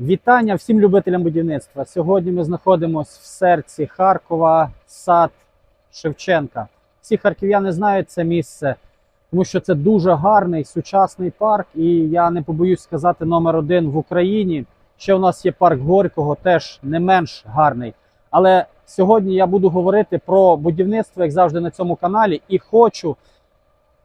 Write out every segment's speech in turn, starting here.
Вітання всім любителям будівництва. Сьогодні ми знаходимося в серці Харкова, сад Шевченка. Всі харків'яни знають це місце, тому що це дуже гарний сучасний парк. І я не побоюсь сказати номер один в Україні. Ще у нас є парк Горького, теж не менш гарний. Але сьогодні я буду говорити про будівництво, як завжди, на цьому каналі, і хочу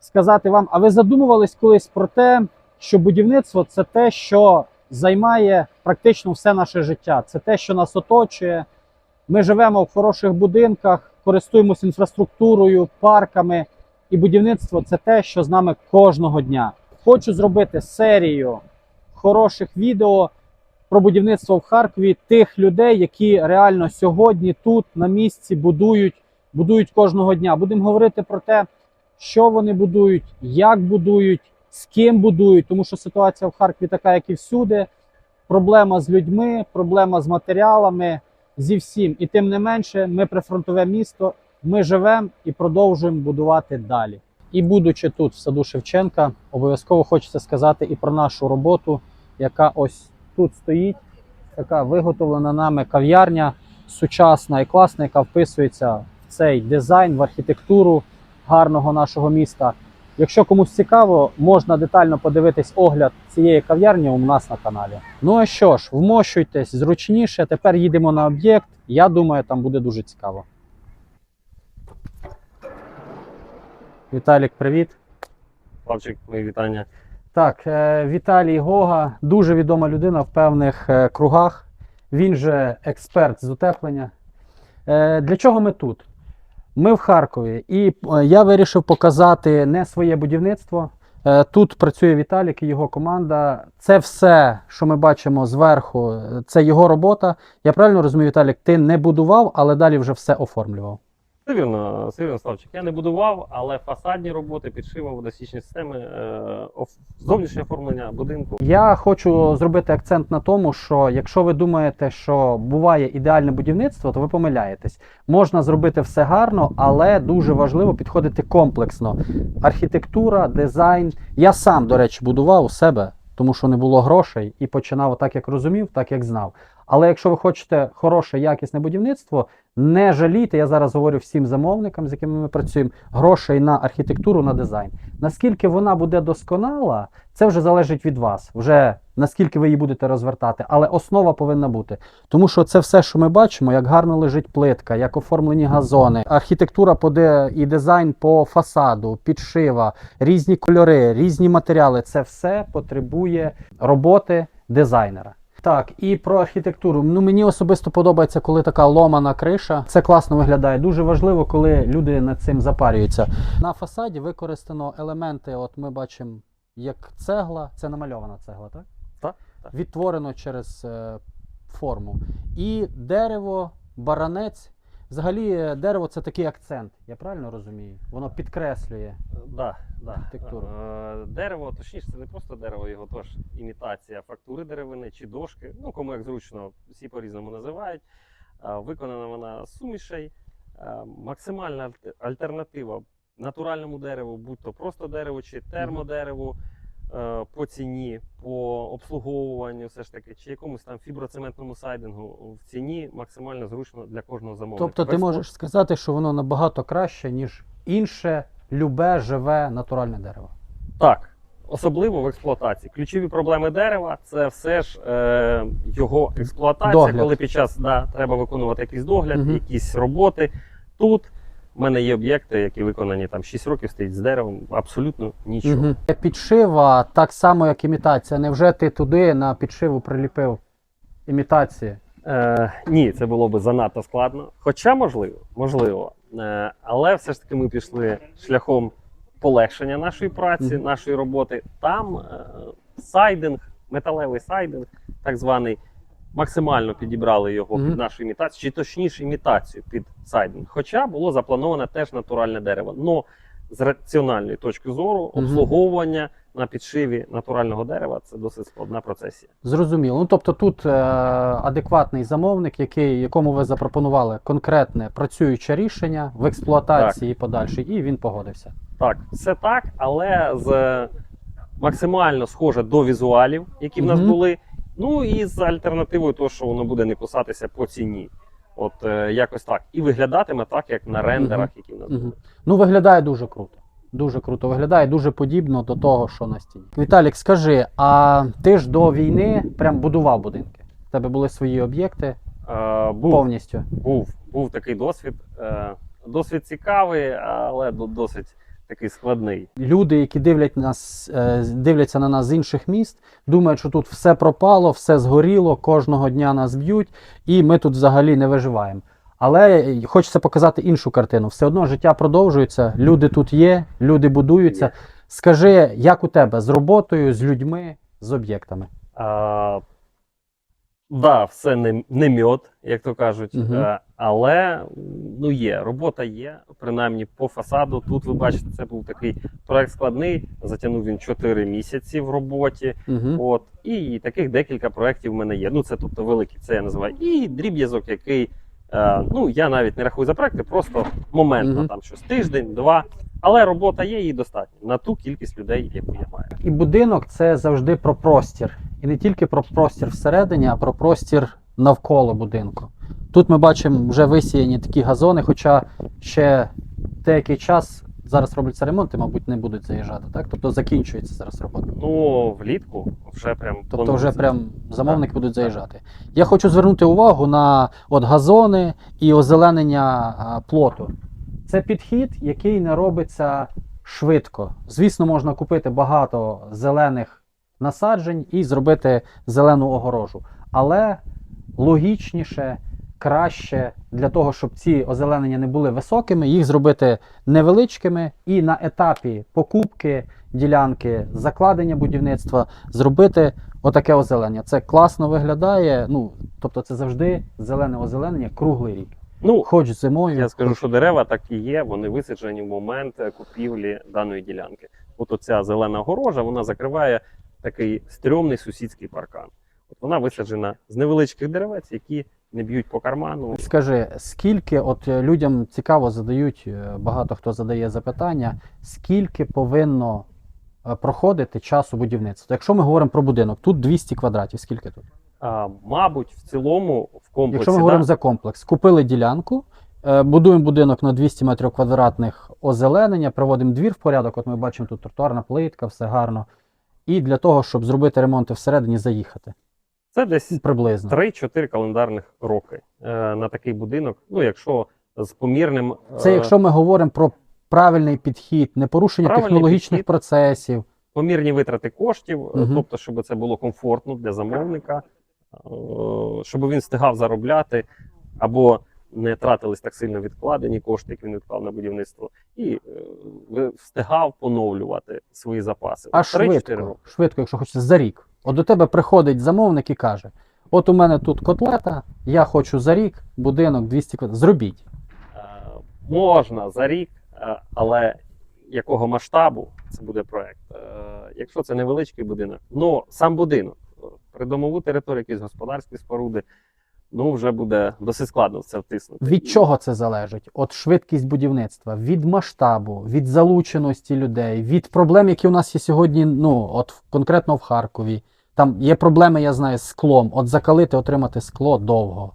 сказати вам: а ви задумувались колись про те, що будівництво це те, що займає практично все наше життя. Це те, що нас оточує. Ми живемо в хороших будинках, користуємося інфраструктурою, парками, і будівництво це те, що з нами кожного дня. Хочу зробити серію хороших відео про будівництво в Харкові тих людей, які реально сьогодні тут на місці будують, будують кожного дня. Будемо говорити про те, що вони будують, як будують, з ким будують, тому що ситуація в Харкові така, як і всюди. Проблема з людьми, проблема з матеріалами, зі всім. І тим не менше, ми прифронтове місто, ми живемо і продовжуємо будувати далі. І будучи тут, в саду Шевченка, обов'язково хочеться сказати і про нашу роботу, яка ось тут стоїть, така виготовлена нами кав'ярня, сучасна і класна, яка вписується в цей дизайн, в архітектуру гарного нашого міста. Якщо комусь цікаво, можна детально подивитись огляд цієї кав'ярні у нас на каналі. Ну а що ж, вмощуйтесь зручніше. Тепер їдемо на об'єкт. Я думаю, там буде дуже цікаво. Віталік, привіт. Славчик, мої вітання. Так, е, Віталій Гога, дуже відома людина в певних е, кругах. Він же експерт з утеплення. Е, Для чого ми тут? Ми в Харкові, і е, я вирішив показати не своє будівництво. Е, Тут працює Віталік і його команда. Це все, що ми бачимо зверху, е, це його робота. Я правильно розумію, Віталік, ти не будував, але далі вже все оформлював. Все вірно, Славчик. Я не будував, але фасадні роботи, підшива, водосічні системи, е, зовнішнє оформлення будинку. Я хочу зробити акцент на тому, що якщо ви думаєте, що буває ідеальне будівництво, то ви помиляєтесь. Можна зробити все гарно, але дуже важливо підходити комплексно. Архітектура, дизайн. Я сам, до речі, будував у себе, тому що не було грошей і починав так, як розумів, так як знав. Але якщо ви хочете хороше, якісне будівництво, не жалійте, я зараз говорю всім замовникам, з якими ми працюємо, грошей на архітектуру, на дизайн. Наскільки вона буде досконала, це вже залежить від вас, вже наскільки ви її будете розвертати, але основа повинна бути. Тому що це все, що ми бачимо, як гарно лежить плитка, як оформлені газони, архітектура по де і дизайн по фасаду, підшива, різні кольори, різні матеріали. Це все потребує роботи дизайнера. Так, і про архітектуру. Ну мені особисто подобається, коли така ломана криша. Це класно виглядає. Дуже важливо, коли люди над цим запарюються. На фасаді використано елементи. От ми бачимо, як цегла, це намальована цегла, так? Так, так. Відтворено через е, форму. І дерево, баранець. Взагалі, дерево це такий акцент. Я правильно розумію? Воно підкреслює. Да, да. Архітектуру. Е, Дерево, точніше, це не просто дерево, його теж імітація фактури деревини чи дошки. Ну, кому як зручно, всі по-різному називають. Е, Виконана вона з сумішей. Е, Максимальна альтернатива натуральному дереву, будь то просто дерево чи термодереву. Е, По ціні, по обслуговуванню, все ж таки, чи якомусь там фіброцементному сайдингу в ціні максимально зручно для кожного замовника. Тобто ти можеш сказати, що воно набагато краще, ніж інше любе живе натуральне дерево. Так, особливо в експлуатації. Ключові проблеми дерева це все ж е, його експлуатація, Догляд. коли під час да, треба виконувати якийсь догляд, Мгм. якісь роботи. Тут в мене є об'єкти, які виконані там 6 років стоять з деревом, абсолютно нічого. Угу. Підшива так само, як імітація. Невже ти туди на підшиву приліпив імітації? Е, ні, це було би занадто складно. Хоча можливо, можливо. Е, але все ж таки ми пішли шляхом полегшення нашої праці, нашої роботи. Там е, сайдинг, металевий сайдинг, так званий, максимально підібрали його під нашу імітацію, чи точніше імітацію під сайдинг. Хоча було заплановане теж натуральне дерево. Но з раціональної точки зору, обслуговування на підшиві натурального дерева це досить складна процесія. Зрозуміло. Ну тобто тут е, адекватний замовник, який, якому ви запропонували конкретне працююче рішення в експлуатації і подальшій, і він погодився. Так, все так, але з максимально схоже до візуалів, які в нас були, Ну і з альтернативою, того, що воно буде не кусатися по ціні. От е, якось так. І виглядатиме так, як на рендерах, які в нас Мгм. Ну, виглядає дуже круто. Дуже круто виглядає, дуже подібно до того, що на стіні. Віталік, скажи, а ти ж до війни прям будував будинки? У тебе були свої об'єкти Е, був, повністю. був, був такий досвід. Е, досвід цікавий, але до- досить такий складний. Люди, які дивлять нас, е, дивляться на нас з інших міст, думають, що тут все пропало, все згоріло, кожного дня нас б'ють, і ми тут взагалі не виживаємо. Але хочеться показати іншу картину. Все одно життя продовжується, люди тут є, люди будуються. Скажи, як у тебе з роботою, з людьми, з об'єктами? Да, все не, не мьод, як то кажуть. Е, але ну є, робота є, принаймні по фасаду. Тут ви бачите, це був такий проект складний. Затягнув він 4 місяці в роботі. Угу. От і таких декілька проєктів в мене є. Ну це тобто великий, це я називаю. І дріб'язок, який е, ну я навіть не рахую за проекти, просто моментно Мгм. там щось тиждень, два. Але робота є і достатньо на ту кількість людей, яку я маю. І будинок це завжди про простір. І не тільки про простір всередині, а про простір навколо будинку. Тут ми бачимо вже висіяні такі газони, хоча ще деякий час зараз робляться ремонти, мабуть, не будуть заїжджати. Так? Тобто закінчується зараз робота. Ну влітку вже прям Тобто вже прям замовники будуть заїжджати. Я хочу звернути увагу на от газони і озеленення плоту. Це підхід, який не робиться швидко. Звісно, можна купити багато зелених насаджень і зробити зелену огорожу. Але логічніше, краще для того, щоб ці озеленення не були високими, їх зробити невеличкими і на етапі покупки ділянки, закладення будівництва зробити отаке озеленення. Це класно виглядає. Ну, тобто, це завжди зелене озеленення круглий рік. Ну Хоч зимою. я скажу, що дерева так і є. Вони висаджені в момент е, купівлі даної ділянки. От оця зелена огорожа, вона закриває такий стрьомний сусідський паркан. От вона висаджена з невеличких деревець, які не б'ють по карману. Скажи, скільки от е, людям цікаво задають, е, багато хто задає запитання, скільки повинно е, проходити часу будівництва? Якщо ми говоримо про будинок, тут 200 квадратів, скільки тут? А, мабуть, в цілому в комплексі Якщо ми да, говоримо за комплекс, купили ділянку, будуємо будинок на 200 метрів квадратних озеленення, приводимо двір в порядок. От ми бачимо тут тротуарна плитка, все гарно. І для того, щоб зробити ремонти всередині, заїхати це десь приблизно. 3-4 календарних роки е, на такий будинок. Ну, якщо з помірним Це е, якщо ми говоримо про правильний підхід, не порушення Правильний технологічних підхід. процесів. помірні витрати коштів, Мгм. тобто, щоб це було комфортно для замовника, е, щоб він встигав заробляти, або не тратились так сильно відкладені кошти, як він відклав на будівництво, і е, встигав поновлювати свої запаси. А швидко, швидко, якщо хочеться, за рік. От до тебе приходить замовник і каже: От у мене тут котлета, я хочу за рік будинок 200 квадратів. Зробіть. Е, Можна за рік, е, але якого масштабу це буде проект? Якщо це невеличкий будинок, ну сам будинок, придомову територію, якісь господарські споруди, ну вже буде досить складно це втиснути. Від чого це залежить? От швидкість будівництва, від масштабу, від залученості людей, від проблем, які у нас є сьогодні, ну от конкретно в Харкові. Там є проблеми, я знаю, з склом. От закалити, отримати скло довго.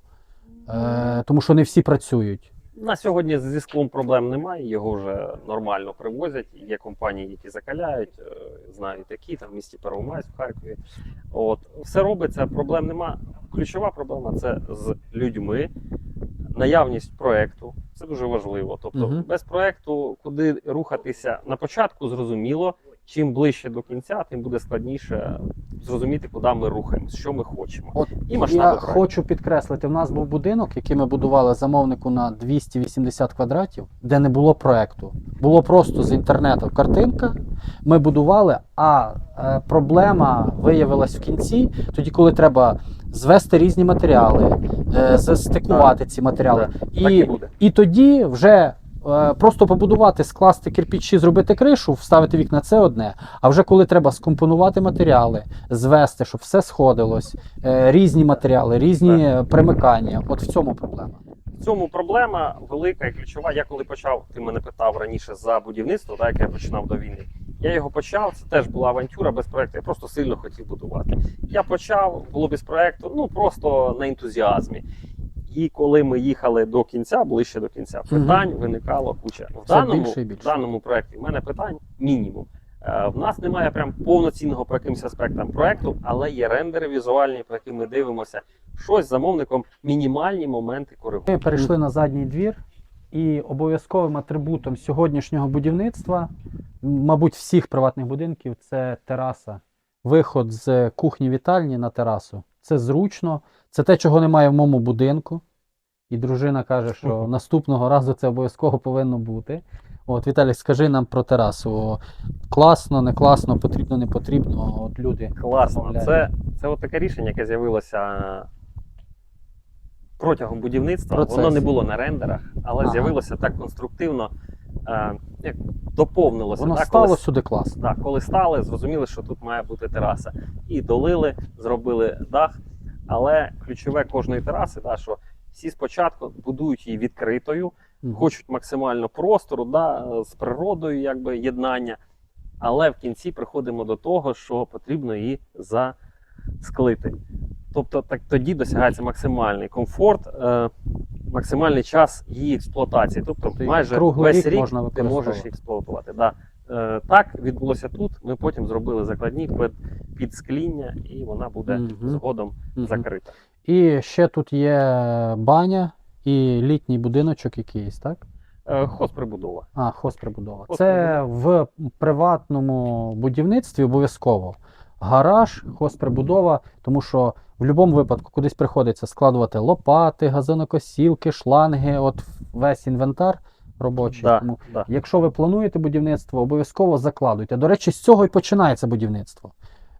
Е, тому що не всі працюють. На сьогодні зі склом проблем немає, його вже нормально привозять. Є компанії, які закаляють, е, знають які там в місті Первомайськ, в Харкові. От все робиться, проблем нема. Ключова проблема це з людьми, наявність проекту. Це дуже важливо. Тобто, Мгм. без проекту, куди рухатися на початку, зрозуміло. Чим ближче до кінця, тим буде складніше зрозуміти, куди ми рухаємось, що ми хочемо. От І масштаби я проекту. хочу підкреслити: в нас був будинок, який ми будували замовнику на 280 квадратів, де не було проекту. Було просто з інтернету картинка. Ми будували, а е, проблема виявилась в кінці, тоді, коли треба звести різні матеріали, е, застикувати ці матеріали. І, буде. і тоді вже. Е, Просто побудувати, скласти кирпичі, зробити кришу, вставити вікна це одне. А вже коли треба скомпонувати матеріали, звести, щоб все сходилось, е, різні матеріали, різні е, примикання. От в цьому проблема. В цьому проблема велика і ключова. Я коли почав, ти мене питав раніше за будівництво, так як я починав до війни. Я його почав, це теж була авантюра без проекту. Я просто сильно хотів будувати. Я почав, було без проекту, ну просто на ентузіазмі. І коли ми їхали до кінця, ближче до кінця, питань виникало куча. В Все даному, більше і більше. в даному проєкті в мене питань мінімум. Е, В нас немає прям повноцінного по якимось аспектам проекту, але є рендери візуальні, по яким ми дивимося. Щось з замовником мінімальні моменти коригуємо. Ми перейшли на задній двір, і обов'язковим атрибутом сьогоднішнього будівництва, мабуть, всіх приватних будинків, це тераса. Виход з кухні вітальні на терасу. Це зручно, це те, чого немає в моєму будинку. І дружина каже, що наступного разу це обов'язково повинно бути. От, Віталій, скажи нам про терасу. Класно, не класно, потрібно, не потрібно. От люди. Класно. Це, це от таке рішення, яке з'явилося протягом будівництва. Процесі. Воно не було на рендерах, але Ага. з'явилося так конструктивно, як доповнилося. Воно так, стало коли, сюди класно. так, коли стали, зрозуміли, що тут має бути тераса. І долили, зробили дах. Але ключове кожної тераси, да, що всі спочатку будують її відкритою, Мгм. хочуть максимально простору, да, з природою, якби єднання. Але в кінці приходимо до того, що потрібно її засклити. Тобто так, тоді досягається максимальний комфорт, е, максимальний час її експлуатації. Тобто Тобто майже весь рік рік можна ти можеш експлуатувати. Да. Е, так відбулося тут. Ми потім зробили закладні під, під скління, і вона буде Мгм. згодом Мгм. закрита. І ще тут є баня і літній будиночок якийсь, так? Е, хозприбудова. А, хозприбудова. Це в приватному будівництві обов'язково. Гараж, хозприбудова, тому що в будь-якому випадку кудись приходиться складувати лопати, газонокосілки, шланги, от весь інвентар робочий. Да, Тому да. Якщо ви плануєте будівництво, обов'язково закладуйте. До речі, з цього і починається будівництво.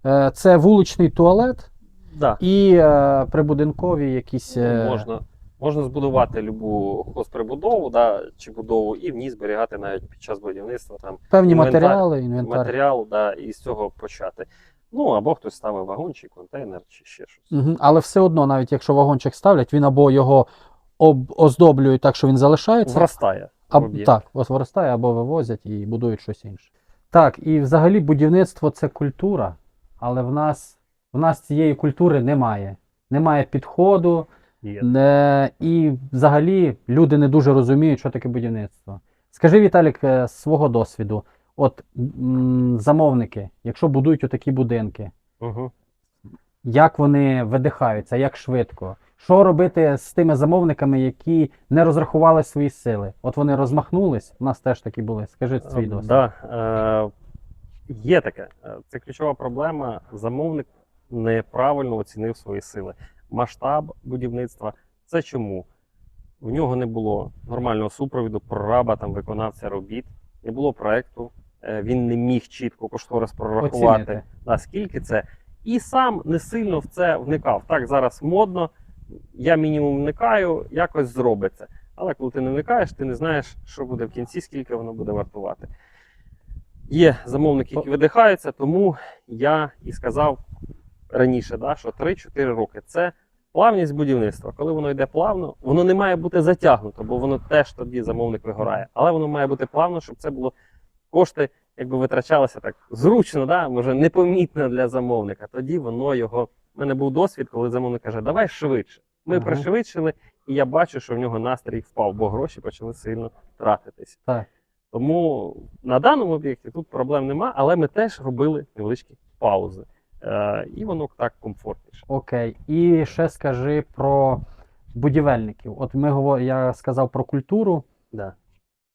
Е, Це вуличний туалет Да. і е, прибудинкові якісь. е, Можна, можна збудувати любу хозприбудову да, чи будову і в ній зберігати навіть під час будівництва там Певні інвентар- матеріали, інвентар. матеріал, да, і з цього почати. Ну або хтось ставив вагон чи контейнер, чи ще щось. Угу. Але все одно, навіть якщо вагончик ставлять, він або його об... оздоблюють так, що він залишається, або об'єкт. так, ось виростає, або вивозять і будують щось інше. Так, і взагалі будівництво це культура, але в нас, в нас цієї культури немає. Немає підходу, Є. не... і взагалі люди не дуже розуміють, що таке будівництво. Скажи, Віталік, е, з свого досвіду, от м, замовники, якщо будують отакі будинки, Угу. як вони видихаються, як швидко. Що робити з тими замовниками, які не розрахували свої сили? От вони розмахнулись, у нас теж такі були. Скажи свій досвід. Да, е, є таке. Е, Це ключова проблема. Замовник неправильно оцінив свої сили. Масштаб будівництва. Це чому? В нього не було нормального супровіду, прораба, там, виконавця робіт, не було проекту, він не міг чітко кошторис прорахувати. Оцінити. Да, це. І сам не сильно в це вникав. Так, зараз модно, я мінімум вникаю, якось зробиться. Але коли ти не вникаєш, ти не знаєш, що буде в кінці, скільки воно буде вартувати. Є замовники, які видихаються, тому я і сказав раніше, да, що 3-4 роки це плавність будівництва. Коли воно йде плавно, воно не має бути затягнуто, бо воно теж тоді замовник вигорає. Але воно має бути плавно, щоб це було кошти, якби витрачалися так зручно, да, може непомітно для замовника. Тоді воно його. У мене був досвід, коли замовник каже, давай швидше. Ми Ага. пришвидшили, і я бачу, що в нього настрій впав, бо гроші почали сильно тратитись. Так. Тому на даному об'єкті тут проблем нема, але ми теж робили невеличкі паузи. Е, і воно так комфортніше. Окей. І ще скажи про будівельників. От ми говор... я сказав про культуру. Да.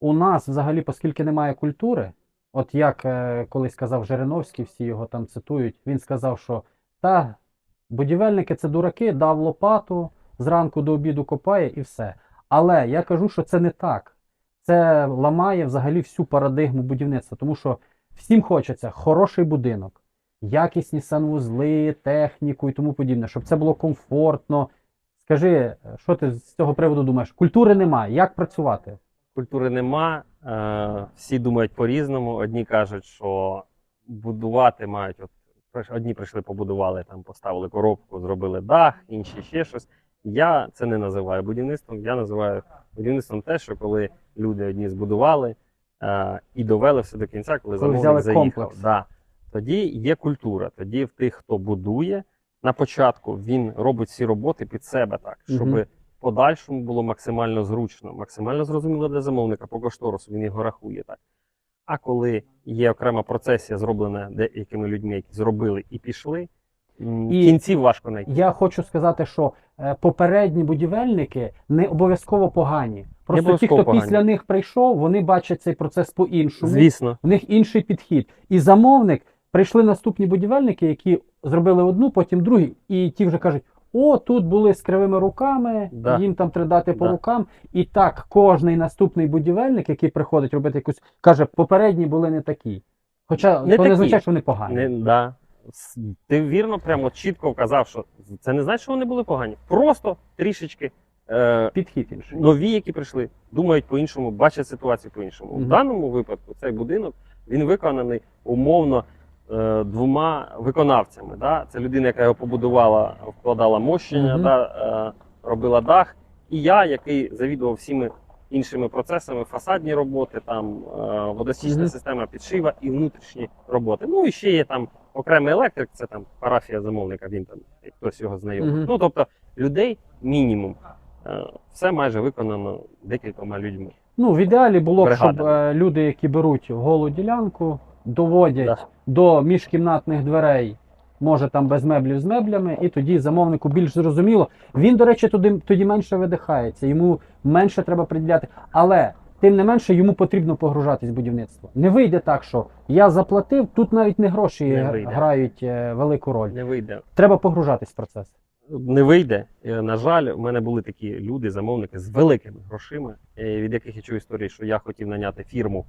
У нас взагалі, оскільки немає культури, от як е, колись сказав Жириновський, всі його там цитують, він сказав, що та будівельники це дураки, дав лопату, зранку до обіду копає і все. Але я кажу, що це не так. Це ламає взагалі всю парадигму будівництва, тому що всім хочеться хороший будинок, якісні санвузли, техніку і тому подібне, щоб це було комфортно. Скажи, що ти з цього приводу думаєш? Культури немає. Як працювати? Культури нема, е, всі думають по-різному. Одні кажуть, що будувати мають. От, одні прийшли, побудували, там, поставили коробку, зробили дах, інші ще щось. Я це не називаю будівництвом. Я називаю будівництвом те, що коли люди одні збудували, е, і довели все до кінця, коли Коли замовник заїхав. комплекс. Да. Тоді є культура. Тоді в тих, хто будує, на початку він робить всі роботи під себе так, щоб Мгм. Подальшому було максимально зручно, максимально зрозуміло для замовника по кошторису, він його рахує так. А коли є окрема процесія, зроблена деякими людьми, які зробили і пішли, І- кінців важко знайти. Я хочу сказати, що е, попередні будівельники не обов'язково погані. Просто ті, хто погані. після них прийшов, вони бачать цей процес по-іншому. Звісно, В них інший підхід. І замовник прийшли наступні будівельники, які зробили одну, потім другу, і ті вже кажуть: о, тут були з кривими руками, Да. їм там треба дати по Да. рукам. І так, кожний наступний будівельник, який приходить робити якусь, каже, попередні були не такі. Хоча Не то не означає, що вони погані. Не, да. Ти вірно, прямо чітко вказав, що це не значить, що вони були погані. Просто трішечки е, Підхід інший. нові, які прийшли, думають по-іншому, бачать ситуацію по-іншому. Мгм. В даному випадку цей будинок він виконаний умовно двома виконавцями. Да? Це людина, яка його побудувала, вкладала мощення, Мгм. да, е, робила дах. І я, який завідував всіми іншими процесами, фасадні роботи, там е, водостічна Мгм. система підшива і внутрішні роботи. Ну і ще є там окремий електрик, це там парафія замовника, він там хтось його знайомий. Мгм. Ну тобто людей мінімум. Е, Все майже виконано декількома людьми. Ну, в ідеалі було б, щоб е, люди, які беруть голу ділянку, доводять Да. до міжкімнатних дверей, може там без меблів з меблями, і тоді замовнику більш зрозуміло. Він, до речі, тоді, тоді менше видихається, йому менше треба приділяти. Але тим не менше йому потрібно погружатись в будівництво. Не вийде так, що я заплатив, тут навіть не гроші Не грають е, велику роль. Не вийде. Треба погружатись в процес. Не вийде. Е, На жаль, у мене були такі люди, замовники з великими грошима, е, від яких я чув історії, що я хотів наняти фірму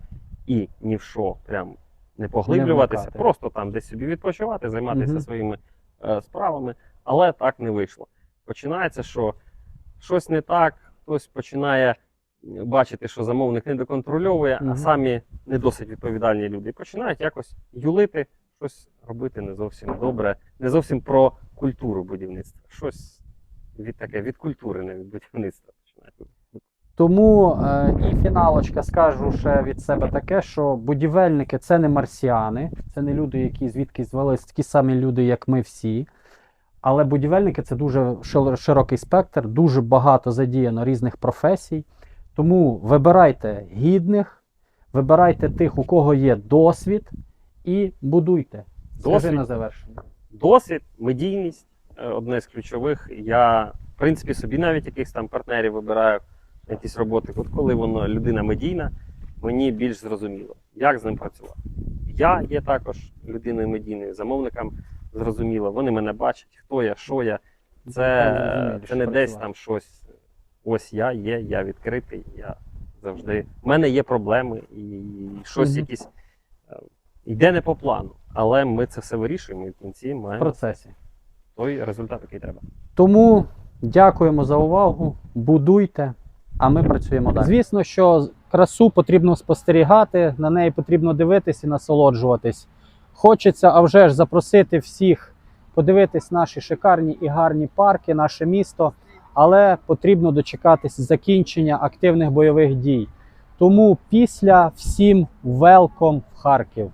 і ні в що прям не поглиблюватися, вникати. просто там десь собі відпочивати, займатися Мгм. своїми е, справами, але так не вийшло. Починається, що щось не так, хтось починає бачити, що замовник не доконтрольовує, Мгм. а самі не досить відповідальні люди. І починають якось юлити, щось робити не зовсім добре, не зовсім про культуру будівництва. Щось від таке від культури, не від будівництва починають. Тому е, і фіналочка скажу ще від себе таке, що будівельники це не марсіани, це не люди, які звідки звелись, такі самі люди, як ми всі. Але будівельники це дуже шир- широкий спектр, дуже багато задіяно різних професій. Тому вибирайте гідних, вибирайте тих, у кого є досвід, і будуйте. Скажи Досвід. на завершення. Досвід, медійність е, одне з ключових. Я, в принципі, собі навіть якихось там партнерів вибираю якісь роботи. От коли воно людина медійна, мені більш зрозуміло, як з ним працювати. Я є також людиною медійною, замовникам зрозуміло. Вони мене бачать, хто я, що я. Це, це не десь там щось. Ось я є, я відкритий, я завжди. У мене є проблеми і щось якісь е, йде не по плану. Але ми це все вирішуємо і в кінці В процесі. той результат, який треба. Тому дякуємо за увагу. Будуйте, а ми працюємо далі. Звісно, що красу потрібно спостерігати, на неї потрібно дивитись і насолоджуватись. Хочеться, а вже ж запросити всіх подивитись наші шикарні і гарні парки, наше місто, але потрібно дочекатись закінчення активних бойових дій. Тому після всім велком в Харків.